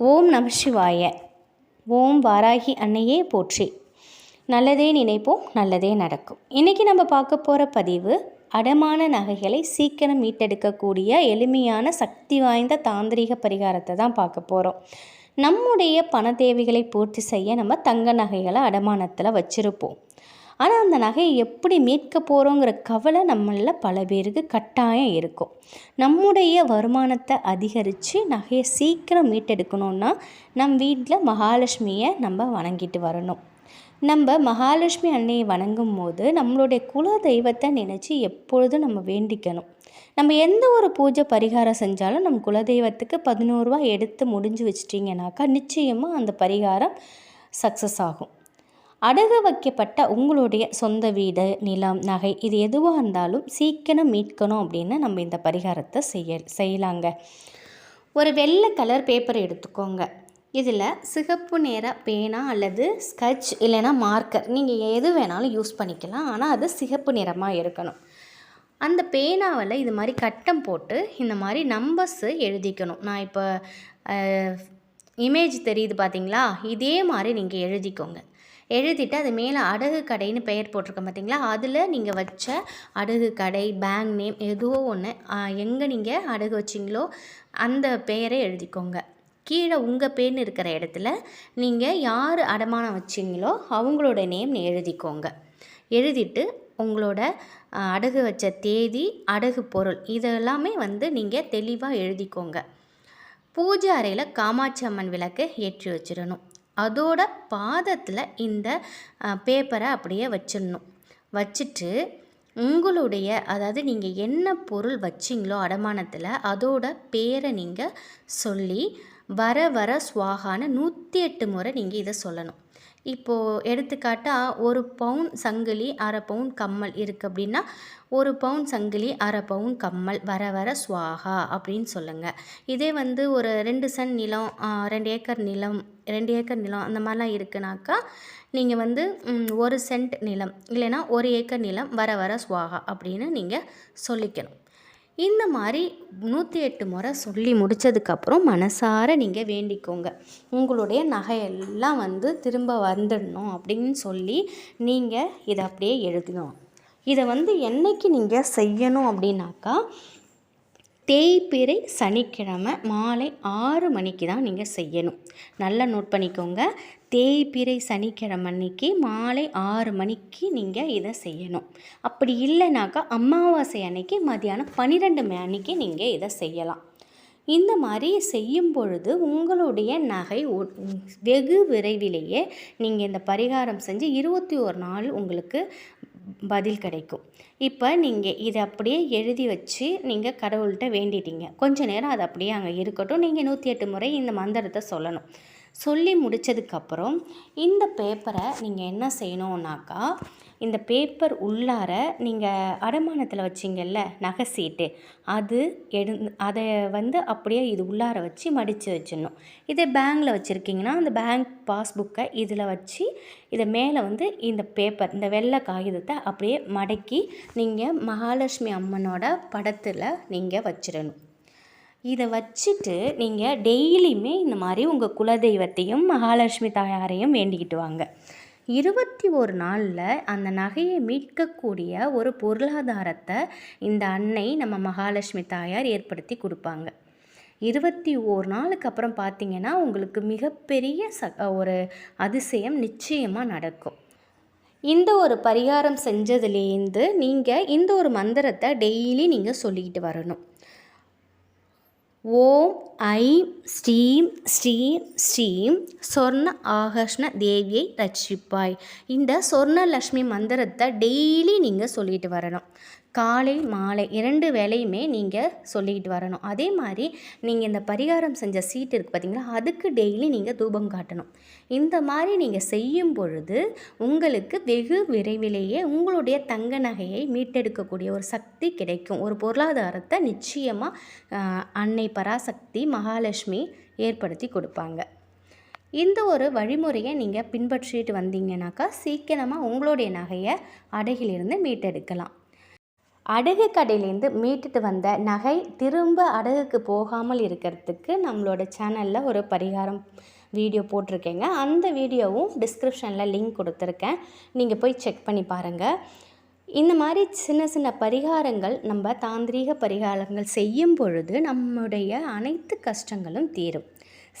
ஓம் நம சிவாய. ஓம் வாராகி அன்னையே போற்றி. நல்லதே நினைப்போம் நல்லதே நடக்கும். இன்றைக்கி நம்ம பார்க்க போகிற பதிவு அடமான நகைகளை சீக்கிரம் மீட்டெடுக்கக்கூடிய எளிமையான சக்தி வாய்ந்த தாந்திரிக பரிகாரத்தை தான் பார்க்க போகிறோம் நம்முடைய பண தேவைகளை பூர்த்தி செய்ய நம்ம தங்க நகைகளை அடமானத்தில் வச்சுருப்போம். ஆனால் அந்த நகையை எப்படி மீட்க போகிறோங்கிற கவலை நம்மளில் பல பேருக்கு கட்டாயம் இருக்கும். நம்முடைய வருமானத்தை அதிகரித்து நகையை சீக்கிரம் மீட்டெடுக்கணுன்னா நம் வீட்டில் மகாலட்சுமியை நம்ம வணங்கிட்டு வரணும். நம்ம மகாலட்சுமி அன்னையை வணங்கும் போது நம்மளுடைய குல தெய்வத்தை நினச்சி எப்பொழுதும் நம்ம வேண்டிக்கணும். நம்ம எந்த ஒரு பூஜை பரிகாரம் செஞ்சாலும் நம்ம குலதெய்வத்துக்கு பதினோருவா எடுத்து முடிஞ்சு வச்சிட்டிங்கனாக்கா நிச்சயமாக அந்த பரிகாரம் சக்ஸஸ் ஆகும். அடகு வைக்கப்பட்ட உங்களுடைய சொந்த வீடு நிலம் நகை இது எதுவாக இருந்தாலும் சீக்கிரம் மீட்கணும் அப்படின்னு நம்ம இந்த பரிகாரத்தை செய்ய செய்யலாங்க. ஒரு வெள்ளை கலர் பேப்பர் எடுத்துக்கோங்க. இதில் சிகப்பு நிற பேனா அல்லது ஸ்கட்ச் இல்லைன்னா மார்க்கர் நீங்கள் எது வேணாலும் யூஸ் பண்ணிக்கலாம். ஆனால் அது சிகப்பு நிறமாக இருக்கணும். அந்த பேனாவில் இது மாதிரி கட்டம் போட்டு இந்த மாதிரி நம்பர்ஸு எழுதிக்கணும். நான் இப்போ இமேஜ் தெரியுது பார்த்தீங்களா? இதே மாதிரி நீங்கள் எழுதிக்கோங்க. எழுதிட்டு அது மேலே அடகு கடைன்னு பெயர் போட்டிருக்க பார்த்தீங்களா? அதில் நீங்கள் வச்ச அடகு கடை பேங்க் நேம் எதுவோ ஒன்று எங்கே நீங்கள் அடகு வச்சிங்களோ அந்த பெயரை எழுதிக்கோங்க. கீழே உங்கள் பேர்னு இருக்கிற இடத்துல நீங்கள் யார் அடமானம் வச்சிங்களோ அவங்களோட நேம் எழுதிக்கோங்க. எழுதிட்டு உங்களோட அடகு வச்ச தேதி அடகு பொருள் இதெல்லாமே வந்து நீங்கள் தெளிவாக எழுதிக்கோங்க. பூஜை அறையில் காமாட்சி அம்மன் விளக்கு ஏற்றி வச்சிடணும். அதோட பாதத்தில் இந்த பேப்பரை அப்படியே வச்சிடணும். வச்சுட்டு உங்களுடைய அதாவது நீங்கள் என்ன பொருள் வச்சிங்களோ அடமானத்தில் அதோட பேரை நீங்கள் சொல்லி வர வர சுவாகான நூற்றி எட்டு முறை நீங்கள் இதை சொல்லணும். இப்போது எடுத்துக்காட்டால் ஒரு பவுன் சங்கிலி அரை பவுன் கம்மல் இருக்குது அப்படின்னா ஒரு பவுன் சங்கிலி அரை பவுன் கம்மல் வர வர சுவாகா அப்படின்னு சொல்லுங்கள் இதே வந்து ஒரு ரெண்டு சன் நிலம் ரெண்டு ஏக்கர் நிலம் ரெண்டு ஏக்கர் நிலம் அந்த மாதிரிலாம் இருக்குனாக்கா நீங்கள் வந்து ஒரு சென்ட் நிலம் இல்லைன்னா ஒரு ஏக்கர் நிலம் வர வர சுவாகா அப்படின்னு நீங்கள் சொல்லிக்கணும். இந்த மாதிரி நூற்றி எட்டு முறை சொல்லி முடித்ததுக்கப்புறம் மனசார நீங்கள் வேண்டிக்கோங்க. உங்களுடைய நகையெல்லாம் வந்து திரும்ப வந்துடணும் அப்படின்னு சொல்லி நீங்கள் இதை அப்படியே எழுதணும். இதை வந்து என்றைக்கு நீங்கள் செய்யணும் அப்படின்னாக்கா தேய்பிறை சனிக்கிழமை மாலை ஆறு மணிக்கு தான் நீங்கள் செய்யணும். நல்லா நோட் பண்ணிக்கோங்க. தேய்பிறை சனிக்கிழமை அன்னைக்கு மாலை ஆறு மணிக்கு நீங்கள் இதை செய்யணும். அப்படி இல்லைனாக்கா அமாவாசை அன்னைக்கு மதியானம் பன்னிரெண்டு மணி அன்னைக்கு நீங்கள் இதை செய்யலாம். இந்த மாதிரி செய்யும் பொழுது உங்களுடைய நகை வெகு விரைவிலேயே நீங்கள் இந்த பரிகாரம் செஞ்சு இருபத்தி ஒரு நாள் உங்களுக்கு பதில் கிடைக்கும். இப்போ நீங்கள் இதை அப்படியே எழுதி வச்சு நீங்கள் கடவுள்கிட்ட வேண்டிட்டீங்க. கொஞ்ச நேரம் அது அப்படியே அங்கே இருக்கட்டும். நீங்கள் நூற்றி எட்டு முறை இந்த மந்திரத்தை சொல்லணும். சொல்லி முடித்ததுக்கப்புறம் இந்த பேப்பரை நீங்கள் என்ன செய்யணுன்னாக்கா இந்த பேப்பர் உள்ளார நீங்கள் அடமானத்தில் வச்சிங்கல்ல நகை சீட்டு. அது எடு அதை வந்து அப்படியே இது உள்ளார வச்சு மடித்து வச்சிடணும். இதே பேங்கில் வச்சுருக்கீங்கன்னா அந்த பேங்க் பாஸ்புக்கை இதில் வச்சு இதை மேலே வந்து இந்த பேப்பர் இந்த வெள்ளை காகிதத்தை அப்படியே மடக்கி நீங்கள் மகாலட்சுமி அம்மனோட படத்தில் நீங்கள் வச்சிடணும். இதை வச்சுட்டு நீங்கள் டெய்லியுமே இந்த மாதிரி உங்கள் குலதெய்வத்தையும் மகாலட்சுமி தாயாரையும் வேண்டிக்கிட்டு வாங்க. இருபத்தி ஒரு நாளில் அந்த நகையை மீட்கக்கூடிய ஒரு பொருளாதாரத்தை இந்த அன்னை நம்ம மகாலட்சுமி தாயார் ஏற்படுத்தி கொடுப்பாங்க. இருபத்தி ஓர் நாளுக்கு அப்புறம் பார்த்திங்கன்னா உங்களுக்கு மிகப்பெரிய ச ஒரு அதிசயம் நிச்சயமாக நடக்கும். இந்த ஒரு பரிகாரம் செஞ்சதுலேருந்து நீங்கள் இந்த ஒரு மந்திரத்தை டெய்லி நீங்கள் சொல்லிக்கிட்டு வரணும். ஓம் ஐம் ஸ்ரீம் ஸ்ரீம் ஸ்ரீம் சொர்ண ஆகர்ஷ்ண தேவியை ரட்சிப்பாய். இந்த சொர்ணலக்ஷ்மி மந்திரத்தை டெய்லி நீங்கள் சொல்லிட்டு வரணும். காலை மாலை இரண்டு வேலையுமே நீங்கள் சொல்லிக்கிட்டு வரணும். அதே மாதிரி நீங்கள் இந்த பரிகாரம் செஞ்ச சீட் இருக்குது பார்த்தீங்களா அதுக்கு டெய்லி நீங்கள் தூபம் காட்டணும். இந்த மாதிரி நீங்கள் செய்யும் பொழுது உங்களுக்கு வெகு விரைவிலேயே உங்களுடைய தங்க நகையை மீட்டெடுக்கக்கூடிய ஒரு சக்தி கிடைக்கும். ஒரு பொருளாதாரத்தை நிச்சயமாக அன்னை பராசக்தி மகாலட்சுமி ஏற்படுத்தி கொடுப்பாங்க. இந்த ஒரு வழிமுறையை நீங்கள் பின்பற்றிட்டு வந்தீங்கன்னாக்கா சீக்கிரமாக உங்களுடைய நகையை அடையிலிருந்து மீட்டெடுக்கலாம். அடகு கடையிலேருந்து மீட்டுட்டு வந்த நகை திரும்ப அடகுக்கு போகாமல் இருக்கிறதுக்கு நம்மளோட சேனலில் ஒரு பரிகாரம் வீடியோ போட்டிருக்கேங்க. அந்த வீடியோவும் டிஸ்கிரிப்ஷனில் லிங்க் கொடுத்துருக்கேன். நீங்கள் போய் செக் பண்ணி பாருங்கள் இந்த மாதிரி சின்ன சின்ன பரிகாரங்கள் நம்ம தாந்திரீக பரிகாரங்கள் செய்யும் பொழுது நம்முடைய அனைத்து கஷ்டங்களும் தீரும்.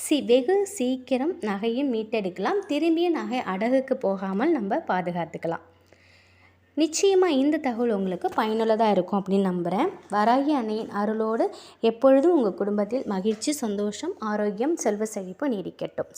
சி வெகு சீக்கிரம் நகையும் மீட்டெடுக்கலாம். திரும்பியும் நகை அடகுக்கு போகாமல் நம்ம பாதுகாத்துக்கலாம். நிச்சயமாக இந்த தகவல் உங்களுக்கு பயனுள்ளதாக இருக்கும் அப்படின்னு நம்புகிறேன் வராகி அன்னையின் அருளோடு எப்பொழுதும் உங்கள் குடும்பத்தில் மகிழ்ச்சி சந்தோஷம் ஆரோக்கியம் செல்வ செழிப்பு நீடிக்கட்டும்.